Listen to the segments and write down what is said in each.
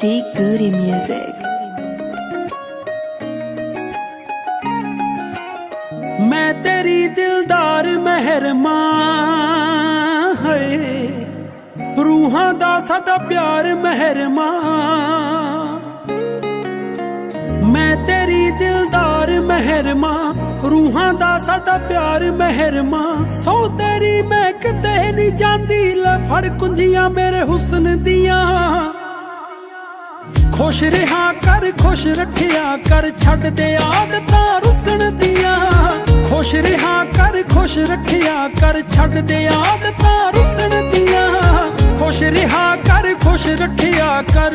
G Goody Music. ਮੈਂ ਤੇਰੀ ਦਿਲਦਾਰ ਮਹਿਰਮਾ ਹੈ ਰੂਹਾਂ ਦਾ ਸਾਡਾ ਪਿਆਰ ਮਹਿਰਮਾ ਮੈਂ। ਤੇਰੀ ਦਿਲਦਾਰ ਮਹਿਰਮਾ ਰੂਹਾਂ ਦਾ ਸਾਡਾ ਪਿਆਰ ਮਹਿਰਮਾ ਸੋ ਤੇਰੀ ਮੈਂ ਕਿਤੇ ਨਹੀਂ ਜਾਂਦੀ, ਲੈ ਫੜ ਕੁੰਜੀਆਂ ਮੇਰੇ ਹੁਸਨ ਦੀਆਂ। ਖੁਸ਼ ਰਿਹਾ ਕਰ, ਖੁਸ਼ ਰੱਖਿਆ ਕਰ, ਛੱਡ ਦੇ ਆਦਤਾਂ ਰੁਸਣ ਦੀਆਂ। ਖੁਸ਼ ਰਿਹਾ ਕਰ, ਖੁਸ਼ ਰੱਖਿਆ ਕਰ, ਛੱਡ ਦੇ ਆਦਤਾਂ ਰੁਸਣ ਦੀਆਂ। ਖੁਸ਼ ਰਿਹਾ ਕਰ, ਖੁਸ਼ ਰੱਖਿਆ ਕਰ।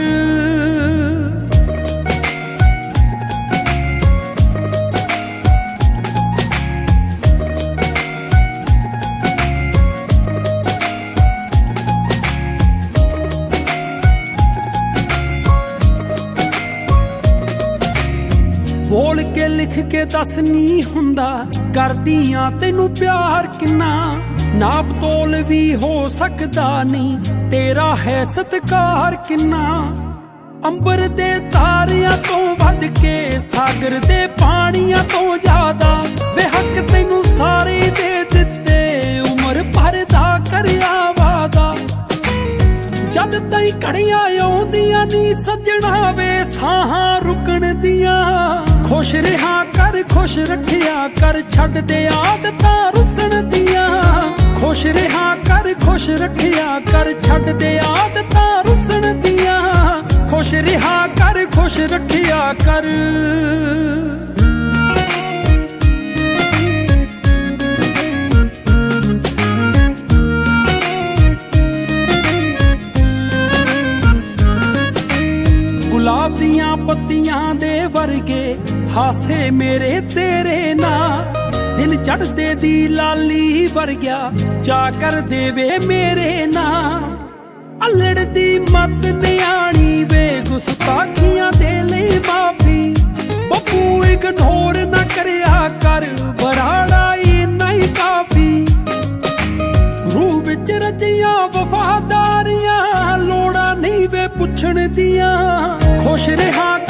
ਕੇ ਲਿਖ ਕੇ ਦੱਸ ਨਹੀਂ ਹੁੰਦਾ। ਕਰਦੀਆਂ ਤੈਨੂੰ ਪਿਆਰ ਕਿੰਨਾ? ਨਾਪ ਤੋਲ ਵੀ ਹੋ ਸਕਦਾ ਨਹੀਂ। ਤੇਰਾ ਹੈ ਸਤਕਾਰ ਕਿੰਨਾ? ਅੰਬਰ ਦੇ ਤਾਰਿਆਂ ਤੋਂ ਵੱਧ ਕੇ ਸਾਗਰ ਦੇ ਪਾਣੀਆਂ ਤੋਂ ਜ਼ਿਆਦਾ। ਵੇ ਹੱਕ ਤੈਨੂੰ ਸਾਰੇ ਦੇ ਦਿੱਤੇ, ਉਮਰ ਭਰ ਦਾ ਕਰਿਆ ਵਾਦਾ ਜਦ ਤਾਈ ਘੜੀਆਂ ਆਉਂਦੀਆਂ ਨੀ ਸੱਜਣਾ ਵੇ ਸਾਹਾਂ ਰੁਕਣ ਦੀਆਂ। ਖੁਸ਼ ਰਿਹਾ ਕਰ, ਖੁਸ਼ ਰੱਖਿਆ ਕਰ, ਛੱਡ ਦੇ ਆਦਤਾਂ ਰੁਸਣ ਦੀਆਂ। ਖੁਸ਼ ਰਿਹਾ ਕਰ, ਖੁਸ਼ ਰੱਖਿਆ ਕਰ, ਛੱਡ ਦੇ ਆਦਤਾਂ ਰੁਸਣ ਦੀਆਂ। ਖੁਸ਼ ਰਿਹਾ ਕਰ, ਖੁਸ਼ ਰੱਖਿਆ ਕਰ। ਗੁਲਾਬ ਦੀਆਂ ਪੱਤੀਆਂ ਦੇ ਵਰਗੇ ਹਾਸੇ ਮੇਰੇ ਤੇਰੇ ਨਾਲ। ਦਿਨ ਚੜਦੇ ਦੀ ਲਾਲੀ ਵਰਗਿਆ ਜਾ ਕਰ ਦੇਵੇ ਮੇਰੇ ਨਾਲ। ਅਲੜ ਮਤ ਨਿਆਣੀ ਵੇ, ਗੁਸਤਾਖੀਆਂ ਦੇ ਲਈ ਮਾਫੀ। ਬੱਬੂ ਇਗਨੋਰ ਨਾ ਕਰਿਆ ਕਰ, ਬਰਾੜਾ ਹੀ ਨਹੀਂ ਕਾਫੀ। ਰੂਹ ਵਿੱਚ ਰਚੀਆਂ ਵਫਾਦਾਰੀਆਂ, ਲੋੜਾਂ ਨਹੀਂ ਵੇ ਪੁੱਛਣ ਦੀਆਂ। ਖੁਸ਼ ਰਹਾ